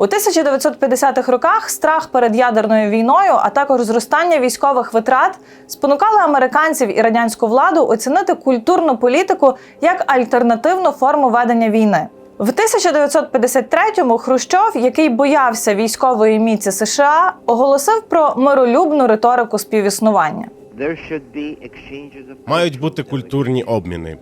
У 1950-х роках страх перед ядерною війною, а також зростання військових витрат спонукали американців і радянську владу оцінити культурну політику як альтернативну форму ведення війни. В 1953-му Хрущов, який боявся військової міці США, оголосив про миролюбну риторику співіснування. Мають бути культурні обміни.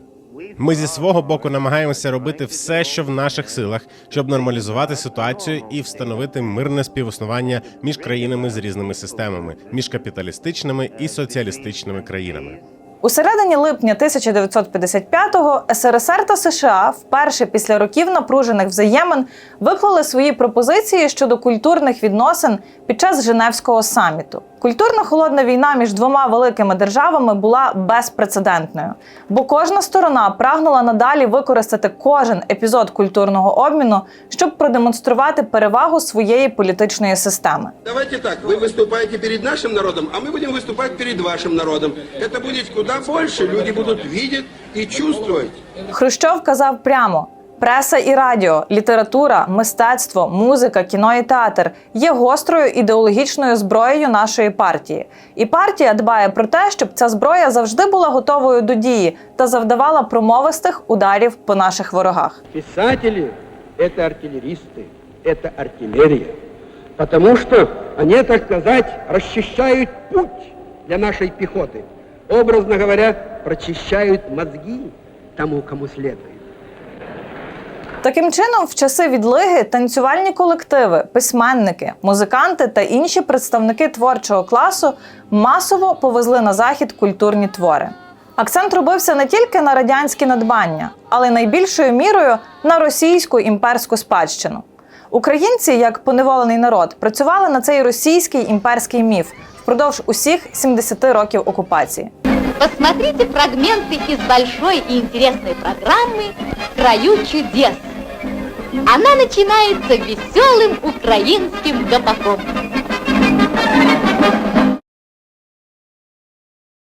Ми зі свого боку намагаємося робити все, що в наших силах, щоб нормалізувати ситуацію і встановити мирне співіснування між країнами з різними системами, між капіталістичними і соціалістичними країнами. У середині липня 1955-го СРСР та США вперше після років напружених взаємин виклали свої пропозиції щодо культурних відносин під час Женевського саміту. Культурна холодна війна між двома великими державами була безпрецедентною, бо кожна сторона прагнула надалі використати кожен епізод культурного обміну, щоб продемонструвати перевагу своєї політичної системи. Давайте так, вы выступаете перед нашим народом, а мы будем выступать перед вашим народом. Это будет куда больше, люди будут видеть и чувствовать. Хрущов казав прямо: преса і радіо, література, мистецтво, музика, кіно і театр є гострою ідеологічною зброєю нашої партії. І партія дбає про те, щоб ця зброя завжди була готовою до дії та завдавала промовистих ударів по наших ворогах. Писатели – это артиллеристы, это артиллерия. Потому что они, так сказать, расчищают путь для нашей пехоты. Образно говоря, прочищают мозги тому, кому следует. Таким чином, в часи відлиги танцювальні колективи, письменники, музиканти та інші представники творчого класу масово повезли на захід культурні твори. Акцент робився не тільки на радянські надбання, але найбільшою мірою на російську імперську спадщину. Українці, як поневолений народ, працювали на цей російський імперський міф впродовж усіх 70 років окупації. Посмотрите фрагменты из большой и интересной программы «В краю чудес». Она начинается веселым украинским гопаком.